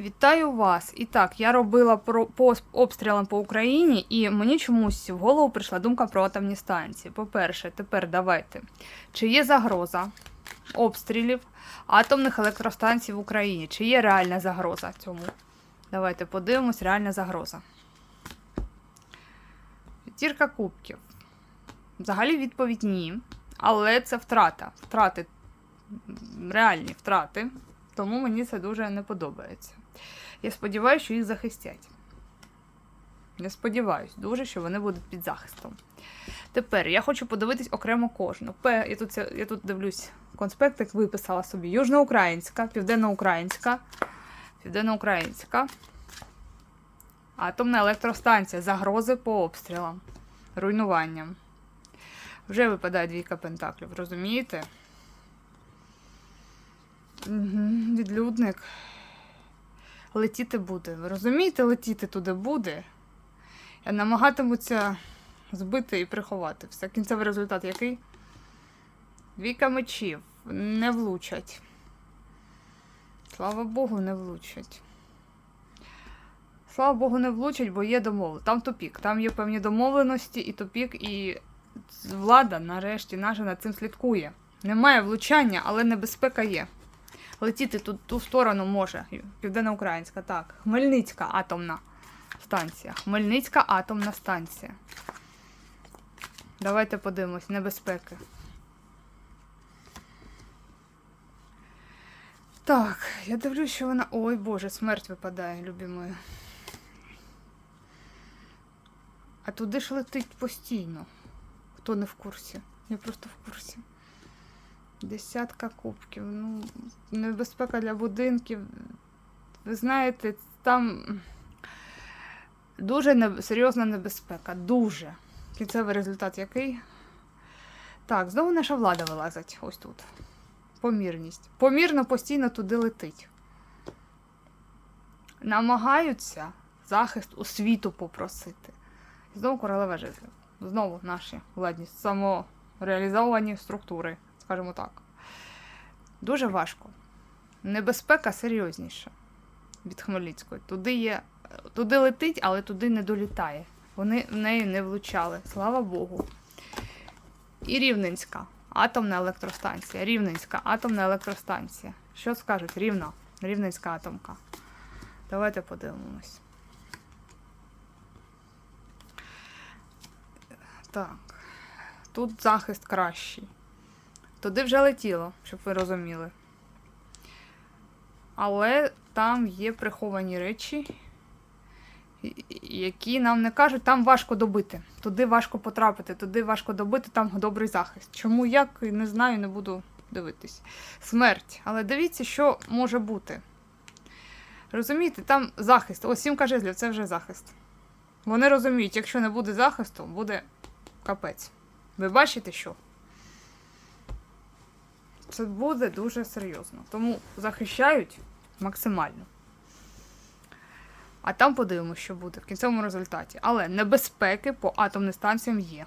Вітаю вас! І так, я робила про по обстрілам по Україні, і мені чомусь в голову прийшла думка про атомні станції. По-перше, тепер давайте. Чи є загроза обстрілів атомних електростанцій в Україні? Чи є реальна загроза цьому? Давайте подивимось, реальна загроза. П'ятірка кубків. Взагалі відповідь ні. Але це втрата. Втрати, реальні втрати. Тому мені це дуже не подобається. Я сподіваюся, що їх захистять. Я сподіваюся дуже, що вони будуть під захистом. Тепер я хочу подивитись окремо кожну. П, я тут, я тут дивлюсь конспектик, виписала собі Южноукраїнська, Південноукраїнська, Південноукраїнська. Атомна електростанція. Загрози по обстрілам, руйнуванням. Вже випадає двійка пентаклів, розумієте? Угу, відлюдник. Летіти буде. Ви розумієте, летіти туди буде. І намагатимуться збити і приховати. Все. Кінцевий результат який? Двійка мечів. Не влучать. Слава Богу, не влучать. Слава Богу, не влучать, бо є домовленість. Там тупік. Там є певні домовленості і тупік, і влада, нарешті, наша над цим слідкує. Немає влучання, але небезпека є. Летіти тут ту сторону може. Південноукраїнська, так. Хмельницька атомна станція. Хмельницька атомна станція. Давайте подивимось, небезпеки. Так, я дивлюсь, що вона. Ой Боже, смерть випадає, любі мої. А туди ж летить постійно. Хто не в курсі? Я просто в курсі. Десятка кубків. Ну, небезпека для будинків. Ви знаєте, там дуже не... серйозна небезпека. Дуже. Кінцевий результат який? Так, знову наша влада вилазить ось тут. Помірність. Помірно постійно туди летить. Намагаються захист у світу попросити. Знову королева жезлів. Знову наші владні самореалізовані структури скажімо так. Дуже важко. Небезпека серйозніша від Хмельницької. Туди є, туди летить, але туди не долітає. Вони в неї не влучали. Слава Богу. І Рівненська атомна електростанція. Рівненська атомна електростанція. Що скажуть? Рівно. Рівненська атомка. Давайте подивимось. Так. Тут захист кращий. Туди вже летіло, щоб ви розуміли. Але там є приховані речі, які нам не кажуть, там важко добити. Туди важко потрапити, туди важко добити, там добрий захист. Чому як, не знаю, не буду дивитись. Смерть. Але дивіться, що може бути. Розумієте, там захист. Ось сімка жезлів, це вже захист. Вони розуміють, якщо не буде захисту, буде капець. Ви бачите, що? Це буде дуже серйозно. Тому захищають максимально. А там подивимося, що буде в кінцевому результаті. Але небезпеки по атомним станціям є.